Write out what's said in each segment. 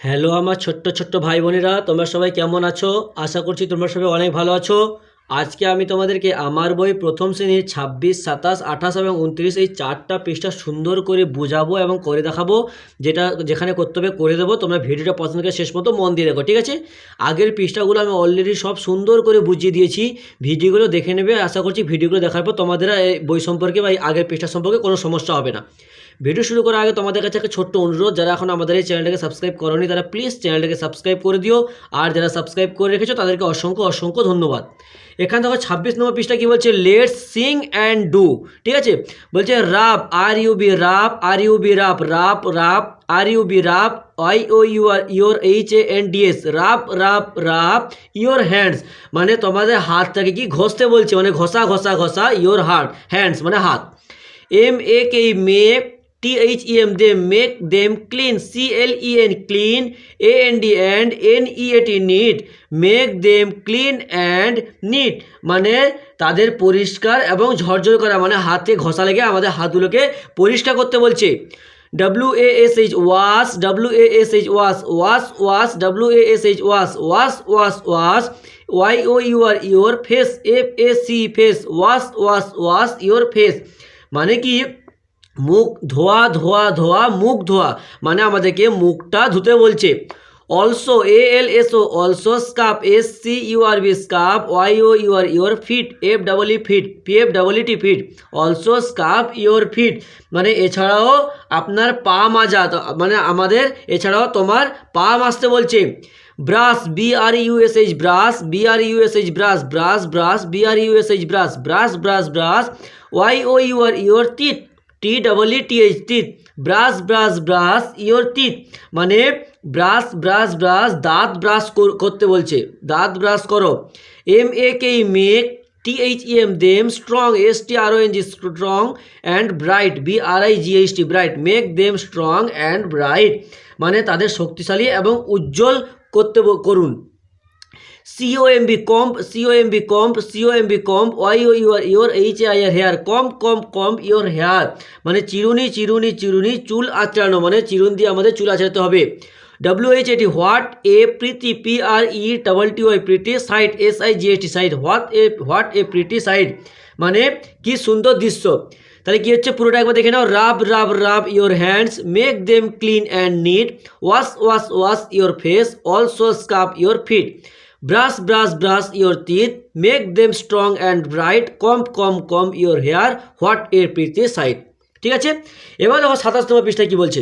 Hello আমার ছোট্ট ছোট্ট ভাই বোনেরা, তোমরা সবাই কেমন আছো? আশা করছি তোমরা সবাই অনেক ভালো আছো। আজকে আমি তোমাদেরকে আমার বই প্রথম শ্রেণির ছাব্বিশ, সাতাশ, আঠাশ এবং উনত্রিশ এই চারটা পৃষ্ঠা সুন্দর করে বোঝাবো এবং করে দেখাবো, যেটা যেখানে করতে হবে করে দেবো। তোমরা ভিডিওটা পছন্দ করে শেষ মতো মন দিয়ে দেখো, ঠিক আছে? আগের পৃষ্ঠাগুলো আমি অলরেডি সব সুন্দর করে বুঝিয়ে দিয়েছি। ভিডিওগুলো দেখে নেবে। আশা করছি ভিডিওগুলো দেখার পর তোমাদের এই বই সম্পর্কে বা এই আগের পৃষ্ঠা সম্পর্কে কোনো সমস্যা হবে না। ভিডিও শুরু করার আগে তোমাদের কাছে একটা ছোট্ট অনুরোধ, যারা এখন আমাদের এই চ্যানেলটাকে সাবস্ক্রাইব করোনি, তারা প্লিজ চ্যানেলটাকে সাবস্ক্রাইব করে দিও। আর যারা সাবস্ক্রাইব করে রেখেছো, তাদেরকে অসংখ্য অসংখ্য ধন্যবাদ। এখান থেকে ছাব্বিশ নম্বর পৃষ্ঠা কী বলছে লেট সিং অ্যান্ড ডু ঠিক আছে? বলছে rub R U B rub R U B rub rub rub R U B rub Y O U R your H A N D S rub rub rub your hands মানে তোমাদের হাতটাকে কি ঘষতে বলছে? মানে ঘষা ঘষা ঘষা ইউর হার্ট হ্যান্ডস মানে হাত। M A K make T H E M them make them clean N clean A N D and N T neat make them clean and neat মানে তাদের পরিষ্কার এবং ঝরঝর করা মানে হাতে ঘষা লেগে আমাদের হাতগুলোকে পরিষ্কার করতে বলছে। W A S H wash W A S H wash wash wash W A S H wash wash wash wash Y O R your face F A C face wash wash wash your face মানে কি? মুখ ধোয়া ধোয়া ধোয়া, মুখ ধোয়া মানে আমাদেরকে মুখটা ধুতে বলছে। Also A L S O also scrub S C U R B scrub Y O U R your feet F double E feet P F double T feet also scrub your feet মানে এছাড়াও আপনার পা মাজা মানে আমাদের এছাড়াও তোমার পা মাজতে বলছে। Brush B R U S H brush B R U S H brush brush brush B R U S H brush brush brush brush Y O U R your teeth T double E T H teeth brush brush brush your teeth মানে brush brush brush দাঁত brush করতে বলছে, দাঁত brush করো। M A K make T H E M them strong S T R N G strong and bright B R I G H T bright make them strong and bright মানে তাদের শক্তিশালী এবং উজ্জ্বল করতে ব- করুন C O M B comb C O M B comb C O M B comb Y O your your H I R hair comb comb comb your hair মানে চিরুনি চিরুনি চিরুনি চুল আঁচড়ানো মানে চিরুন দিয়ে আমাদের চুল আঁচড়াতে হবে W H A T what a pretty P R E double T Y pretty sight S I G S T sight what a what a pretty sight মানে কি সুন্দর দৃশ্য তাহলে কি হচ্ছে পুরোটা একবার দেখে নাও rub rub rub your hands make them clean and neat wash wash wash your face also scrub your feet brush brush brush your teeth make them strong and bright comb comb comb your hair what a pretty sight ঠিক আছে? এবার দেখো সাতাশ নম্বর পৃষ্ঠায় কী বলছে?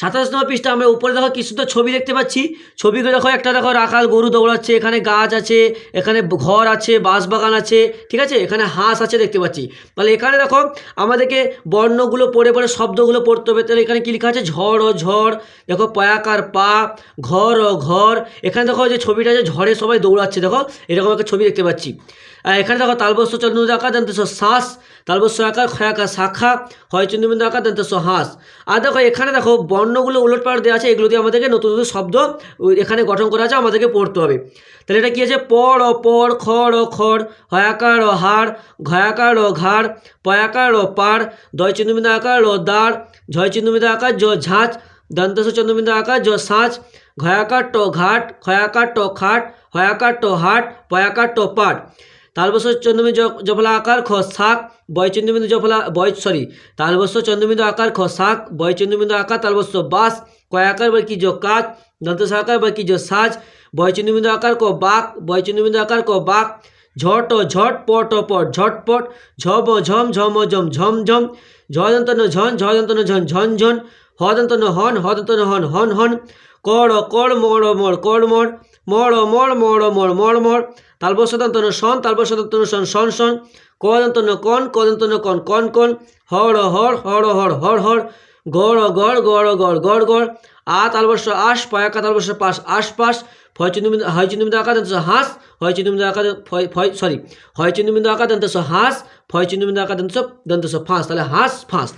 সাতাশ নম্বর পৃষ্ঠা, আমরা উপরে দেখো কি সুন্দর ছবি দেখতে পাচ্ছি। ছবিগুলো দেখো, একটা দেখো রাখাল গরু দৌড়াচ্ছে এখানে গাছ আছে, এখানে ঘর আছে বাঁশবাগান আছে, ঠিক আছে? এখানে হাঁস আছে দেখতে পাচ্ছি। তাহলে এখানে দেখো, আমাদেরকে বর্ণগুলো পড়ে পড়ে, শব্দগুলো পড়তে হবে। তাহলে এখানে কী লেখা আছে? ঝড় ও ঝড়, দেখো পয়াকার পা, ঘর ও ঘর। এখানে দেখো যে ছবিটা যে ঝড়ে সবাই দৌড়াচ্ছে, দেখো? এরকম একটা ছবি দেখতে পাচ্ছি। এখানে দেখো, তালবস্য চন্দ্র আকার দন্তস শ্বাস। তালবস্য আকার ক্ষয়াকার শাখা হয় চন্দ্রবিন্দু আকার দন্তস হাঁস। আর দেখো, এখানে দেখো বর্ণগুলো উলটপালট দেওয়া আছে এগুলো দিয়ে আমাদেরকে নতুন নতুন শব্দ এখানে গঠন করা আছে, আমাদেরকে পড়তে হবে। তাহলে এটা কী আছে? ও পড় খড় ও খড় হয়াকার ও হাড় ঘয়াকার ও ঘাড়, পয়াকার ও পাড় দয় চন্দ্রবিন্দু আকার ও দাঁড় ঝয় আকার, জ ঝাঁচ দন্তস চন্দ্রবিন্দু আকার, জ সাঁচ ঘয়াকার, টো, ঘাট খয়াকার টো, খাট, হয়াকার, টো, হাট, পয়াকার, ট, পাট। তালবস্য চন্দ্রবিন্দু জ- জফলা আকার খ শাক, বয় চন্দ্রবিন্দু জফলা, বয় সরি তালবস্য চন্দ্রবিন্দু আকার খ শাক, বয় চন্দ্রবিন্দু আকার তালবস্য বাস কয়াকার বা কি জ কাক, দন্ত সাকার বা কি জ সাজ, বয় চন্দ্রবিন্দু আকার ক বাক, বয় চন্দ্রবিন্দু আকার ক বাক ঝট ও ঝট পট ও পট ঝটপট ঝম ও ঝম ঝম ও ঝম ঝম ঝম ঝদন্তন ঝন ঝদন্তন ঝন ঝন হন হদন্তন হন হন হন। কড় কড়, মড় মড়, কড়, মড়। মড় মড় মড় মড় মড় মড়। তালবসদন্তন সন তালবসদন্তন সন সন সন। কদন্তন কন কদন্তন কন কন কন। হড় ও হড় হড় হড় হড় গড় গড় গড় গড় গড় গড় আ তালবস্য আশ পায়াকা তালবস্য পাশ আশপাশ ফয় চিহ্নবিন্দু হয় চিহ্নবিন্দু আকার দন্ত হাঁস। হয় চিহ্নবিন্দু আকার ফয় সরি। হয় চিহ্নবিন্দু আকার দন্ত হাঁস। ফয় চিহ্নবিন্দু আকার দন্ত দন্ত ফাঁস। তাহলে হাঁস, ফাঁস।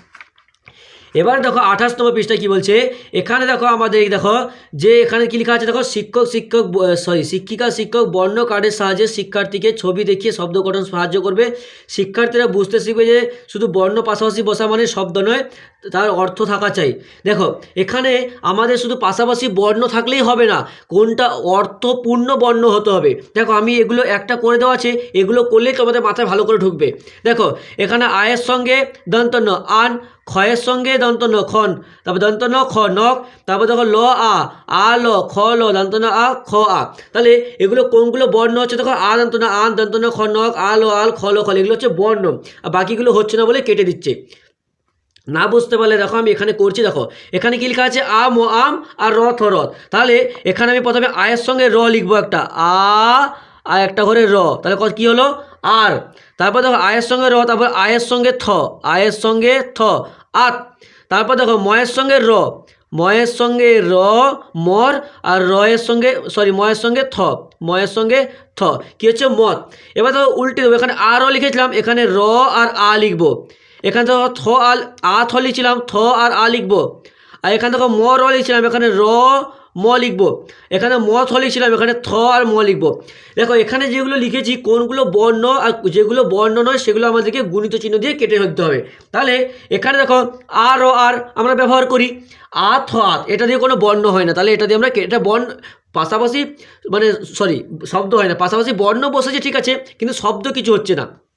এবার দেখো আঠাশতম পৃষ্ঠায় কী বলছে? এখানে দেখো আমাদের, দেখো, যে এখানে কী লেখা আছে? দেখো, শিক্ষক শিক্ষক সরি শিক্ষিকা, শিক্ষক, বর্ণ কার্ডের সাহায্যে শিক্ষার্থীকে ছবি দেখিয়ে শব্দ গঠন সাহায্য করবে। শিক্ষার্থীরা বুঝতে শিখবে যে শুধু বর্ণ পাশাপাশি বসা মানে শব্দ নয়, তার অর্থ থাকা চাই। দেখো, এখানে আমাদের শুধু পাশাপাশি বর্ণ থাকলেই হবে না, কোনটা অর্থপূর্ণ বর্ণ হতে হবে। দেখো, আমি এগুলো একটা করে দেওয়া আছে, এগুলো করলেই তোমাদের মাথায় ভালো করে ঢুকবে। দেখো, এখানে আয়ের সঙ্গে দন্ত ন আন ক্ষয়ের সঙ্গে দন্ত ন খন, তারপর দন্ত ন খ নক তারপর দেখো ল আ আ ল, খ ল, দন্ত ন আ, খ আ। তাহলে এগুলো কোনগুলো বর্ণ হচ্ছে? দেখো আ, দন্ত ন আ, দন্ত ন খ নক আ ল আল খ ল খল এগুলো হচ্ছে বর্ণ। আর বাকিগুলো হচ্ছে না বলে কেটে দিচ্ছে। না বুঝতে পারলে দেখো আমি এখানে করছি, দেখো। এখানে কি লেখা আছে? আম ও আম, আর রথ ও রথ তাহলে এখানে আমি প্রথমে আয়ের সঙ্গে র লিখব একটা। আ আর একটা করে র। তাহলে কত কী হলো? আর। তারপর দেখো আয়ের সঙ্গে র, তারপর আয়ের সঙ্গে থ। আয়ের সঙ্গে থ। আত। তারপর দেখো ময়ের সঙ্গে র। ময়ের সঙ্গে র, মর। আর রয়ের সঙ্গে সরি ময়ের সঙ্গে থ। ময়ের সঙ্গে থ। কী হচ্ছে? মত। এবার দেখো উল্টে দেবো। এখানে আরও লিখেছিলাম, এখানে র আর আ লিখব। এখানে দেখো থ আল আ থ লিখছিলাম, থ আর আ লিখব। আর এখানে দেখো ম র লিখছিলাম, এখানে র ম লিখব। এখানে ম থ লিখছিলাম এখানে থ আর ম লিখব। দেখো, এখানে যেগুলো লিখেছি, কোনগুলো বর্ণ আর যেগুলো বর্ণ নয়, সেগুলো আমাদেরকে গুণিত চিহ্ন দিয়ে কেটে ফেলতে হবে। তাহলে এখানে দেখো আর ও আর আমরা ব্যবহার করি। আ, থ আত এটা দিয়ে কোনো বর্ণ হয় না। তাহলে এটা দিয়ে আমরা এটা বর্ণ, পাশাপাশি মানে সরি শব্দ হয় না। পাশাপাশি বর্ণ বসেছে, ঠিক আছে, কিন্তু শব্দ কিছু হচ্ছে না।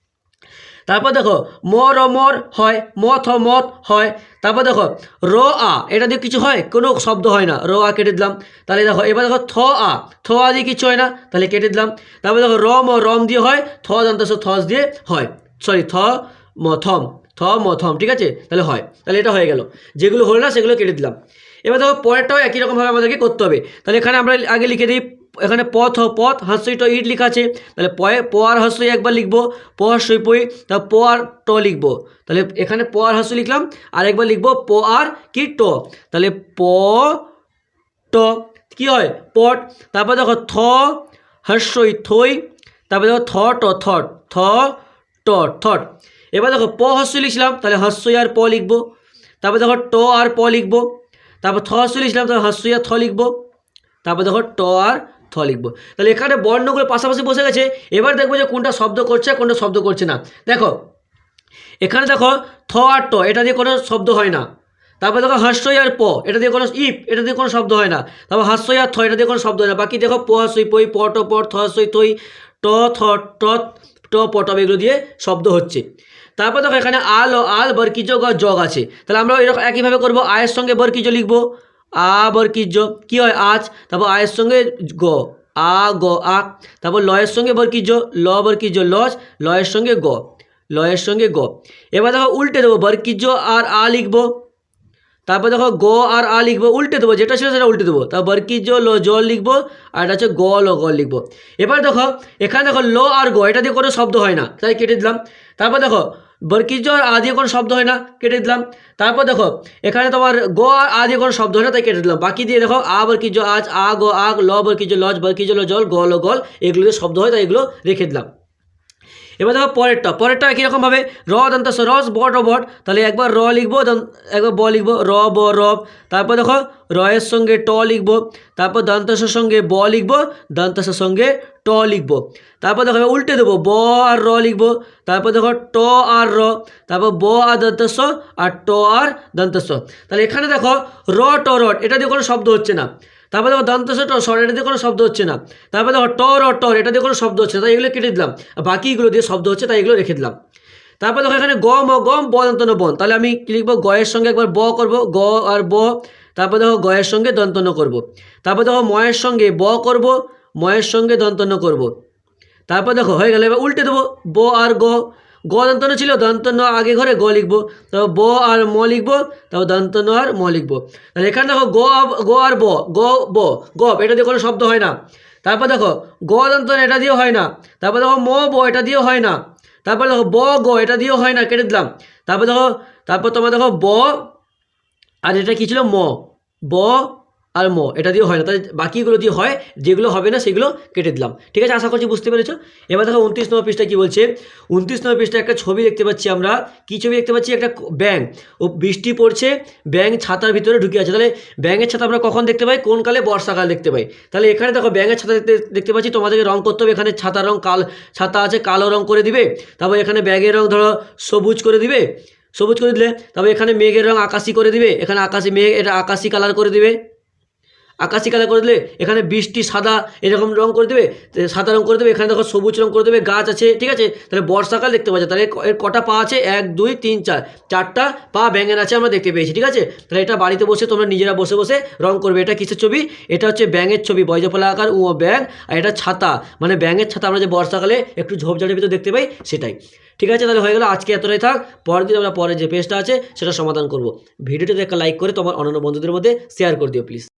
তারপর দেখো, ম, র মর হয়, ম, থ মত হয়। তারপর দেখো, র, আ, এটা দিয়ে কিছু হয়, কোনো শব্দ হয় না। র, আ, কেটে দিলাম। তাহলে দেখো, এবার দেখো, থ, আ থ, আ দিয়ে কিছু হয় না, তাহলে কেটে দিলাম। তারপর দেখো রম ও রম দিয়ে হয়, থ দন্তস থস দিয়ে হয়। সরি থ, ম থম থ, ম থম ঠিক আছে? তাহলে হয়। তাহলে এটা হয়ে গেল। যেগুলো হলো না, সেগুলো কেটে দিলাম। এবার দেখো, পরেরটাও একই রকমভাবে আমাদেরকে করতে হবে। তাহলে এখানে আমরা আগে লিখে দিই এখানে পথ পথ হাস্যইটা ইট লেখা আছে। তাহলে পয়ে প আর হাস্যই একবার লিখব, প হাস্যই পই তারপর প ট লিখব। তাহলে এখানে প আর হাস্য লিখলাম, আর একবার লিখব প আর কি ট? তাহলে প, ট, কি হয়? পট। তারপর দেখো থ, হাস্যই থই, তারপর দেখো থ, ট, থট, থ, ট, থট। এবার দেখো প হাস্য লিখলাম, তাহলে হাস্যই আর প লিখব। তারপর দেখো ট আর প লিখব। তারপর থ হাস্য লিখছিলাম তাহলে হাস্যই আর থ লিখব। তারপর দেখো ট আর থ লিখব। তাহলে এখানে বর্ণগুলো পাশাপাশি বসে গেছে। এবার দেখব যে কোনটা শব্দ করছে কোনটা শব্দ করছে না। দেখো, এখানে দেখো থ আর ট, এটা দিয়ে কোনো শব্দ হয় না। তারপর দেখো হাস্যই আর প, এটা দিয়ে কোনো ইপ এটা দিয়ে কোনো শব্দ হয় না। তারপর হাস্যই আর থ, এটা দিয়ে কোনো শব্দ হয় না। বাকি দেখো প হাস্যই, পই, প, ট পট থ হাস্যই থই ট, থ, ট ট, প টপ এগুলো দিয়ে শব্দ হচ্ছে। তারপর দেখো এখানে আল ও আল, বরকিজ, গ জগ আছে। তাহলে আমরা এরকম একইভাবে করব। আয়ের সঙ্গে বরকিজ লিখব। আ বরকিজ কী হয় আজ? তারপর আয়ের সঙ্গে গ, আ গ, আ। তারপর লয়ের সঙ্গে বরকিজ ল বরকিজ লজ লয়ের সঙ্গে গ, লয়ের সঙ্গে গ। এবার দেখো উল্টে দেবো বরকিজ আর আ লিখব। তারপর দেখো গ আর আ লিখব, উল্টে দেবো, যেটা ছিল সেটা উল্টে দেবো। তারপর বরকিজ ল জল লিখব, আর এটা হচ্ছে গ, ল, গ লিখব। এবার দেখো, এখানে দেখো ল আর গ, এটা দিয়ে কোনো শব্দ হয় না। তাই কেটে দিলাম। তারপর দেখো বরকিজ আ কোনো শব্দ হয় না, কেটে দিলাম। তারপর দেখো, এখানে তোমার গ আর আ দিয়ে কোনো শব্দ হয় না, তাই কেটে দিলাম। বাকি দিয়ে দেখো, আ বরকিজ আজ আ, গ আগ ল বরকিজ লজ বরকিজ ল জল গ, ল গল এগুলো শব্দ হয়, তাই এগুলো রেখে দিলাম। এবার দেখো পরেরটা পরেরটা একই রকমভাবে র দন্ত রস বট তাহলে একবার র লিখব একবার ব লিখব, র, ব রব তারপর দেখো, রয়ের সঙ্গে ট লিখব, তারপর দন্তসের সঙ্গে ব লিখব দন্তসের সঙ্গে ট লিখব। তারপর দেখো উল্টে দেবো, ব আর র লিখব, তারপর দেখো, ট আর র, তারপর ব আর দন্তস্ব আর ট আর দন্তস্ব তাহলে এখানে দেখো, র, ট রট এটা দিয়ে কোনো শব্দ হচ্ছে না। তারপর দেখো দন্তস ট স্বর, এটা দিয়ে কোনো শব্দ হচ্ছে না। তারপর দেখো টর অ টর, এটা দিয়ে কোনো শব্দ হচ্ছে না, তাই এগুলো কেটে দিলাম। বাকিগুলো দিয়ে শব্দ হচ্ছে, তাই এগুলো রেখে দিলাম। তারপর দেখো এখানে গম ও গম ব দন্তন বন তাহলে আমি কি লিখব? গয়ের সঙ্গে একবার ব করব, গ আর ব। তারপর দেখো গয়ের সঙ্গে দন্তন্য করব। তারপর দেখো ময়ের সঙ্গে ব করব, ময়ের সঙ্গে দন্তন্য করব। তারপর দেখো হয়ে গেলে, এবার উল্টে দেবো, ব আর গ। গ দন্তন্য ছিল দন্তন্য আগে ঘরে গ লিখব। তারপর ব আর ম লিখব, তারপর দন্তন্য আর ম লিখব। তাহলে এখানে দেখো গ গ আর ব, গ, ব গপ এটা দিয়ে কোনো শব্দ হয় না। তারপর দেখো গ দন্তন্য এটা দিয়েও হয় না। তারপর দেখো ম, ব, এটা দিয়েও হয় না। তারপর দেখো ব, গ, এটা দিয়েও হয় না, কেটে দিলাম। তারপর দেখো, তারপর তোমার দেখো ব, আর এটা কী ছিল? ম। ব আর ম, এটা দিয়ে হয় না। তাহলে বাকিগুলো দিয়ে হয়, যেগুলো হবে না সেগুলো কেটে দিলাম। ঠিক আছে, আশা করছি বুঝতে পেরেছ? এবার দেখো উনত্রিশ নম্বর পৃষ্ঠা কী বলছে? উনত্রিশ নম্বর পৃষ্ঠা একটা ছবি দেখতে পাচ্ছি আমরা। কী ছবি দেখতে পাচ্ছি? একটা ব্যাং ও বৃষ্টি পড়ছে ব্যাং ছাতার ভিতরে ঢুকে আছে। তাহলে ব্যাঙের ছাতা আমরা কখন দেখতে পাই? কোন কালে? বর্ষাকাল দেখতে পাই। তাহলে এখানে দেখো ব্যাঙের ছাতা দেখতে দেখতে পাচ্ছি। তোমাদেরকে রং করতে হবে। এখানে ছাতার রং কাল, ছাতা আছে, কালো রং করে দিবে। তারপর এখানে ব্যাগের রং ধরো সবুজ করে দিবে। সবুজ করে দিলে, তারপর এখানে মেঘের রং আকাশি করে দিবে। এখানে আকাশি মেঘ, এটা আকাশি কালার করে দিবে। আকাশি কালার করে দিলে এখানে বৃষ্টি সাদা এরকম রং করে দেবে সাদা রং করে দেবে, এখানে দেখো সবুজ রং করে দেবে, গাছ আছে, ঠিক আছে? তাহলে বর্ষাকাল দেখতে পাচ্ছি তাহলে এর কটা পা আছে? এক, দুই, তিন, চার। চারটা পা ব্যাঙের আছে, আমরা দেখতে পেয়েছি, ঠিক আছে? তাহলে এটা বাড়িতে বসে তোমরা নিজেরা বসে বসে রং করবে। এটা কিসের ছবি? এটা হচ্ছে ব্যাঙের ছবি বয়জফলা আকার ও ব্যাঙ, আর এটা ছাতা। মানে ব্যাঙের ছাতা আমরা যে বর্ষাকালে একটু ঝোপঝাড়ের ভিতর দেখতে পাই, সেটাই। ঠিক আছে? তাহলে হয়ে গেলো, আজকে এতটাই থাক। পরের দিন আমরা পরে যে পেজটা আছে, সেটা সমাধান করব। ভিডিওটাতে একটা লাইক করে তোমার অন্যান্য বন্ধুদের মধ্যে শেয়ার করে দিও প্লিজ